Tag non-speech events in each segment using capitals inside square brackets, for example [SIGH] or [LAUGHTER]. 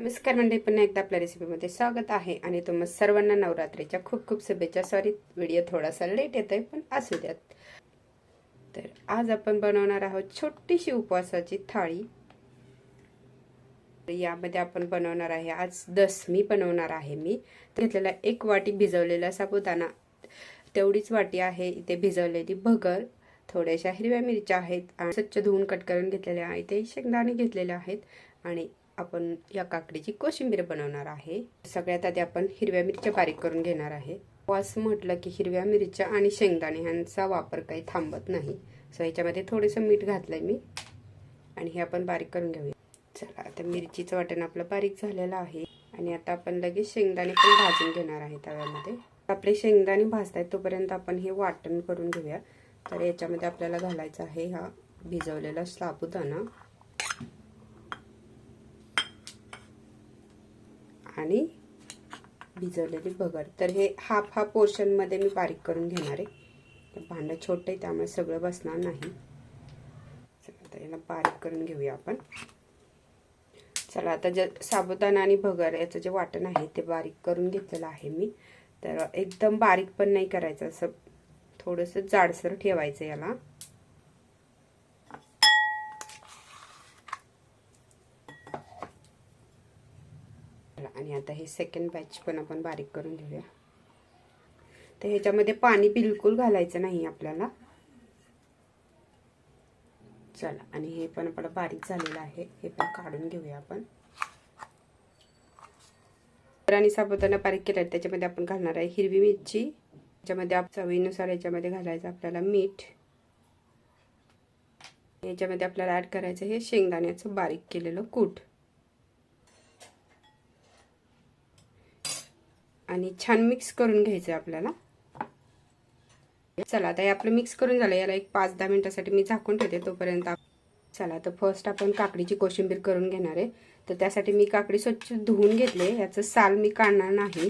नमस्कार मंडळी पुन्हा एकदा आपल्या रेसिपीमध्ये स्वागत आहे. आणि तुम्हा सर्वांना नवरात्रीच्या खूप खूप शुभेच्छा. सॉरी व्हिडिओ थोडासा लेट येतोय पण असू द्यात. तर आज आपण बनवणार आहोत छोटीशी उपवासाची थाळी. तर यामध्ये आपण बनवणार आहे आज दसमी बनवणार आहे मी. घेतलेला एक वाटी भिजवलेला साबुदाणा. तेवढीच वाटी आहे इथे भिजवलेली भगर थोड्याशा हिरव्या मिरच्या आहेत आणि स्वच्छ धुवून कट करून घेतलेल्या आहेत इथे शेंगदाणे घेतलेले आहेत आणि आपण या काकडीची कोशिंबीर बनवणार आहे. सगळ्यात आधी आपण हिरव्या मिरच्या बारीक करून घेणार आहे. हो, वास म्हटलं की हिरव्या मिरच्या आणि शेंगदाणे ह्यांचा वापर काही थांबत नाही. सो ह्याच्यामध्ये थोडंसं मीठ घातलंय मी. आणि हे आपण बारीक करून घेऊया. चला आता मिरचीचं वाटण आपलं बारीक झालेलं आहे. आणि आता आपण लगेच शेंगदाणे पण भाजून घेणार आहे तव्यामध्ये. आपले शेंगदाणे भाजत आहेत तोपर्यंत आपण हे वाटण करून घेऊया. तर याच्यामध्ये आपल्याला घालायचं आहे हा भिजवलेला साबुदाणा. आणि भिजवलेली भगर तर हे हाफ हाफ पोर्शनमध्ये मी बारीक करून घेणार आहे. भांडं छोटं आहे त्यामुळे सगळं बसणार नाही. तर याला बारीक करून घेऊया आपण. चला आता जे साबुदाणा आणि भगर याचं जे वाटण आहे ते बारीक करून घेतलेलं आहे मी. तर एकदम बारीक पण नाही करायचं असं थोडंसं जाडसर ठेवायचं याला. आणि आता हे सेकंड बॅच पण आपण बारीक करून घेऊया. तर ह्याच्यामध्ये पाणी बिलकुल घालायचं नाही आपल्याला. चला आणि हे पण आपलं बारीक झालेलं आहे. हे पण काढून घेऊया आपण. आणि साबुदाणा बारीक केला त्याच्यामध्ये आपण घालणार आहे हिरवी मिरची. त्याच्यामध्ये चवीनुसार याच्यामध्ये घालायचं आपल्याला मीठ. याच्यामध्ये आपल्याला ऍड करायचं हे शेंगदाण्याचं बारीक केलेलं कूट. आणि छान मिक्स करून घ्यायचं आपल्याला. चला आता हे आपलं मिक्स करून झालं. याला एक पाच दहा मिनिटासाठी मी झाकून ठेवते तोपर्यंत चला तर फर्स्ट आपण काकडीची कोशिंबीर करून घेणार आहे. तर त्यासाठी मी काकडी स्वच्छ धुवून घेतले याचं साल मी काढणार नाही.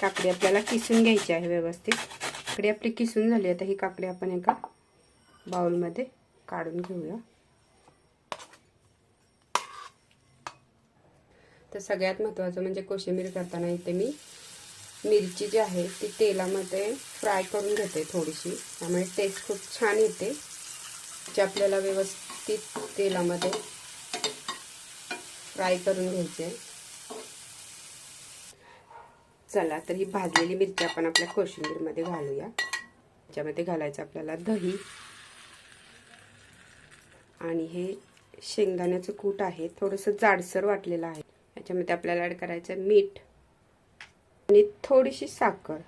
काकडी आपल्याला किसून घ्यायची आहे व्यवस्थित. काकडी आपली किसून झाली. आता ही काकडी आपण एका बाउलमध्ये काढून घेऊया. तर सगळ्यात महत्त्वाचं म्हणजे कोशिंबीर करताना इथे मी मिरची जी आहे ती तेलामध्ये फ्राय करून घेते थोडीशी. त्यामुळे टेस्ट खूप छान येते. जे आपल्याला व्यवस्थित तेलामध्ये फ्राय करून घ्यायचे चला तर ही भाजलेली मिरची आपण आपल्या कोशिंबीरमध्ये घालूया. त्याच्यामध्ये घालायचं आपल्याला दही आणि हे शेंगदाण्याचं कूट आहे. थोडंसं जाडसर वाटलेलं आहे. याच्यामध्ये आपल्याला ॲड करायचं मीठ. आणि थोडीशी साखर.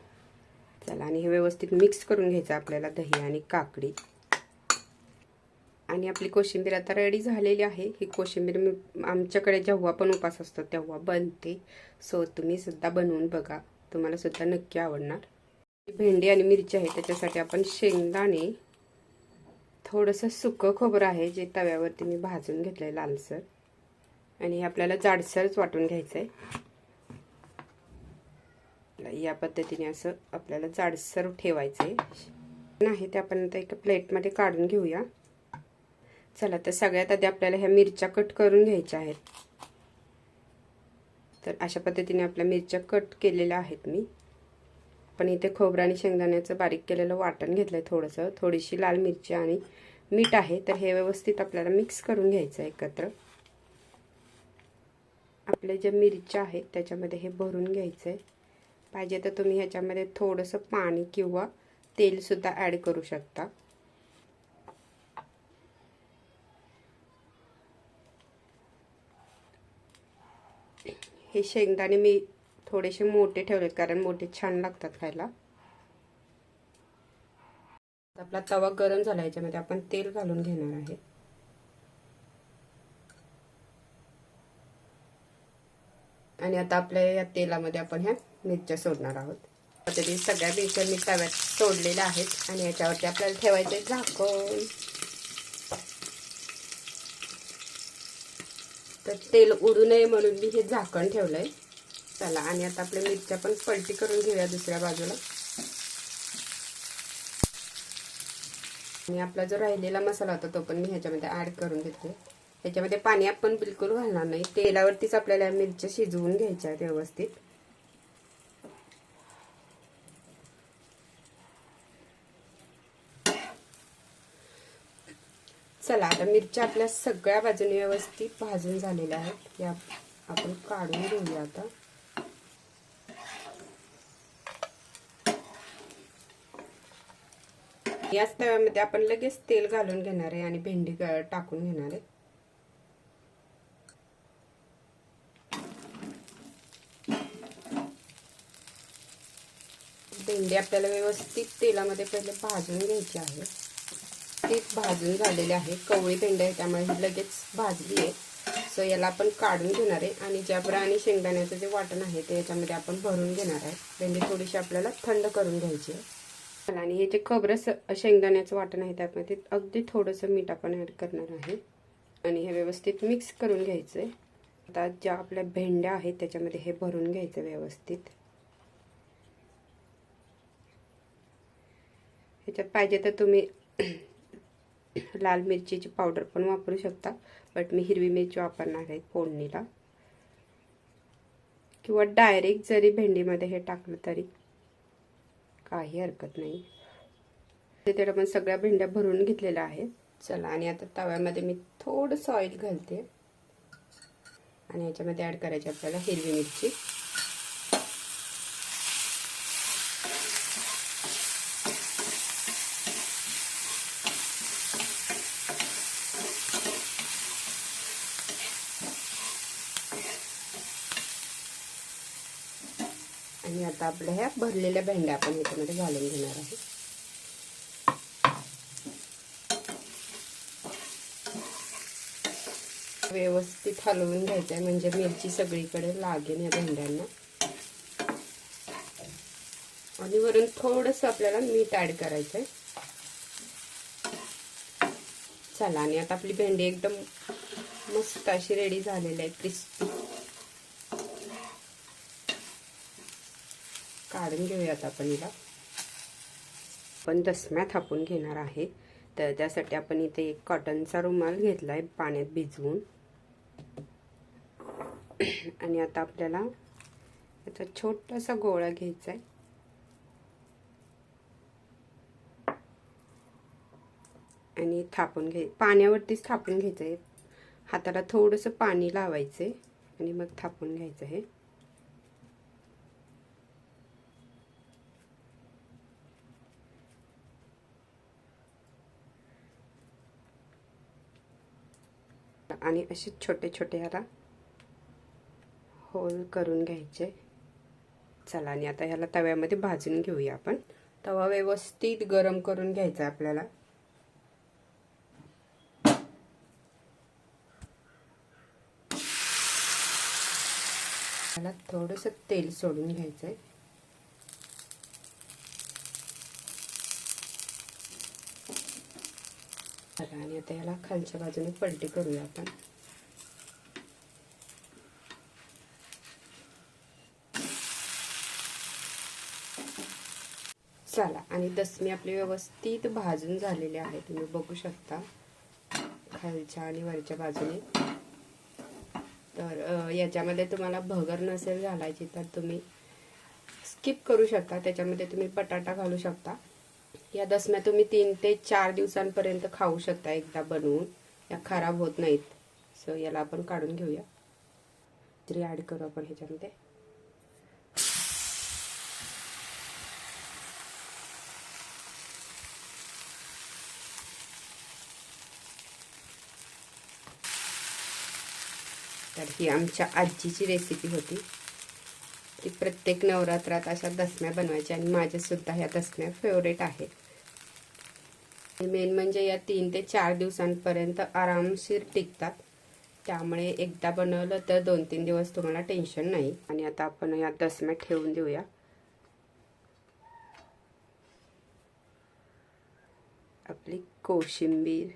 चला आणि हे व्यवस्थित मिक्स करून घ्यायचं आपल्याला दही आणि काकडी. आणि आपली कोशिंबीर आता रेडी झालेली आहे. ही कोशिंबीर मी आमच्याकडे जेव्हा पण उपास असतो तेव्हा बनते. सो तुम्ही सुद्धा बनवून बघा. तुम्हाला सुद्धा नक्की आवडणार. भेंडी आणि मिरची आहे त्याच्यासाठी आपण शेंगदाणे थोडंसं सुकं खोबरं आहे जे तव्यावरती मी भाजून घेतलं आहे लालसर. आणि हे आपल्याला जाडसरच वाटून घ्यायचं आहे या पद्धतीने असं आपल्याला जाडसर ठेवायचं आहे नाही ते आपण आता एका प्लेटमध्ये काढून घेऊया. चला तर सगळ्यात आधी आपल्याला ह्या मिरच्या कट करून घ्यायच्या आहेत. तर अशा पद्धतीने आपल्या मिरच्या कट केलेल्या आहेत मी. पण इथे खोबरं आणि शेंगदाण्याचं बारीक केलेलं वाटण घेतलं आहे थोडंसं. थोडीशी लाल मिरची आणि मीठ आहे तर हे व्यवस्थित आपल्याला मिक्स करून घ्यायचं एकत्र. आपल्या ज्या मिरच्या आहेत त्याच्यामध्ये हे भरून घ्यायचं आहे पाहिजे तर तुम्ही ह्याच्यामध्ये थोडंसं पाणी किंवा तेलसुद्धा ॲड करू शकता. हे शेंगदाणे मी थोडेसे मोठे ठेवलेत कारण मोठे छान लागतात खायला. आपला तवा गरम झाला याच्यामध्ये आपण तेल घालून घेणार आहे. आणि आता आपल्या या तेलामध्ये आपण ह्या मिरच्या सोडणार आहोत. पद्धतीने सगळ्या मिरच्या मी तव्यात सोडलेल्या आहेत आणि याच्यावरती आपल्याला ठेवायचं आहे झाकण. तर तेल उडू नये म्हणून मी हे झाकण ठेवलंय. चला आणि आता आपल्या मिरच्या पण पलटी करून घेऊया दुसऱ्या बाजूला. आणि आपला जो राहिलेला मसाला होता तो पण मी ह्याच्यामध्ये ॲड करून घेते त्याच्यामध्ये पाणी आपण बिलकुल घालणार नाही. तेलावरतीच आपल्याला मिरच्या शिजवून घ्यायच्या आहेत व्यवस्थित. चला आता मिरच्या आपल्या सगळ्या बाजूने व्यवस्थित भाजून झालेल्या आहेत. या आपण काढून घेऊया आता. याच तव्यामध्ये आपण लगेच तेल घालून घेणार आहे आणि भेंडी टाकून घेणार आहे. भेंडी आपल्याला व्यवस्थित तेलामध्ये पहिले भाजून घ्यायची आहे. ती भाजून झालेली आहे. कवळी भेंडी आहे त्यामुळे ही लगेच भाजली आहे. सो याला आपण काढून घेणार आहे आणि ज्याबरा आणि शेंगदाण्याचं जे वाटण आहे ते याच्यामध्ये आपण भरून घेणार आहे. भेंडी थोडीशी आपल्याला थंड करून घ्यायची आहे. आणि हे जे खबरं शेंगदाण्याचं वाटण आहे त्यामध्ये अगदी थोडंसं मीठ आपण ॲड करणार आहे. आणि हे व्यवस्थित मिक्स करून घ्यायचं आहे आता ज्या आपल्या भेंड्या आहेत त्याच्यामध्ये हे भरून घ्यायचं व्यवस्थित. त्याच्यात पाहिजे तर तुम्ही [CLEARS THROAT] लाल मिरचीची पावडर पण वापरू शकता बट मी हिरवी मिरची वापरणार आहे फोडणीला. किंवा डायरेक्ट जरी भेंडीमध्ये हे टाकलं तरी काही हरकत नाही. त्याला आपण सगळ्या भेंड्या भरून घेतलेल्या आहेत. चला आणि आता तव्यामध्ये मी थोडंसं ऑइल घालते. आणि याच्यामध्ये ॲड करायची आपल्याला हिरवी मिरची. आणि आता आपल्या ह्या भरलेल्या भेंड्या आपण ह्याच्यामध्ये घालून घेणार आहे व्यवस्थित हलवून घ्यायचं आहे म्हणजे मिरची सगळीकडे लागेल या भेंड्यांना. आणि वरून थोडंसं आपल्याला मीठ ॲड करायचं आहे चला आणि आता आपली भेंडी एकदम मस्त अशी रेडी झालेली आहे क्रिस्पी काढून घेऊयात आपण हिला. आपण दसम्या थापून घेणार आहे. तर त्यासाठी आपण इथे एक कॉटनचा रुमाल घेतला आहे पाण्यात भिजवून. आणि आता आपल्याला याचा छोटासा गोळा घ्यायचा आहे आणि थापून घे पाण्यावरतीच थापून घ्यायचं आहे हाताला थोडंसं पाणी लावायचं आहे आणि मग थापून घ्यायचं आहे आणि असे छोटे छोटे ह्याला होल करून घ्यायचे. चला आणि आता ह्याला तव्यामध्ये भाजून घेऊया आपण. तवा व्यवस्थित गरम करून घ्यायचा आपल्याला. त्याला थोडंसं तेल सोडून घ्यायचं आहे आणि आता याला खालच्या बाजूने पलटी करूया आपण. चला आणि दसमी आपली व्यवस्थित भाजून झालेली आहे. तुम्ही बघू शकता खालच्या आणि वरच्या बाजूने. तर याच्यामध्ये तुम्हाला भगर नसेल घालायची तर तुम्ही स्किप करू शकता. त्याच्यामध्ये तुम्ही बटाटा घालू शकता. या दसम्या तुम्ही तीन ते चार दिवसांपर्यंत खाऊ शकता एकदा बनवून. या खराब होत नाहीत. सो याला आपण काढून घेऊया. तरी ॲड करू आपण ह्याच्यामध्ये. तर ही आमच्या आजीची रेसिपी होती. की प्रत्येक नवरात्रात अशा दसम्या बनवायच्या आणि माझ्यासुद्धा ह्या दसम्या फेवरेट आहेत. मेन म्हणजे या तीन ते चार दिवसांपर्यंत आरामशीर टिकतात. त्यामुळे एकदा बनवलं तर दोन तीन दिवस तुम्हाला टेन्शन नाही. आणि आता आपण या दसम्या ठेवून देऊया. आपली कोशिंबीर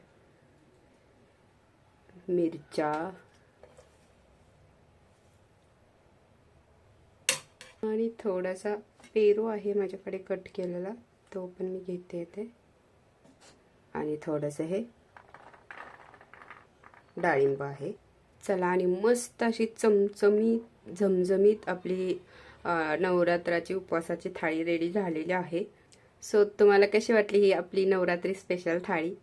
मिरच्या. आणि थोडासा पेरू आहे माझ्याकडे कट केलेला. तो पण मी घेते येते आणि थोडंसं हे डाळिंब आहे. चला आणि मस्त अशी चमचमीत झमझमीत आपली नवरात्राची उपवासाची थाळी रेडी झालेली आहे. सो तुम्हाला कशी वाटली ही आपली नवरात्री स्पेशल थाळी?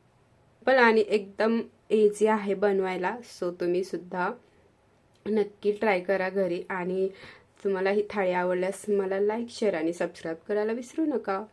पण आणि एकदम इझी आहे बनवायला. सो तुम्ही सुद्धा नक्की ट्राय करा घरी. आणि तुम्हाला ही थाळी आवडल्यास मला लाईक शेअर आणि सबस्क्राईब करायला विसरू नका.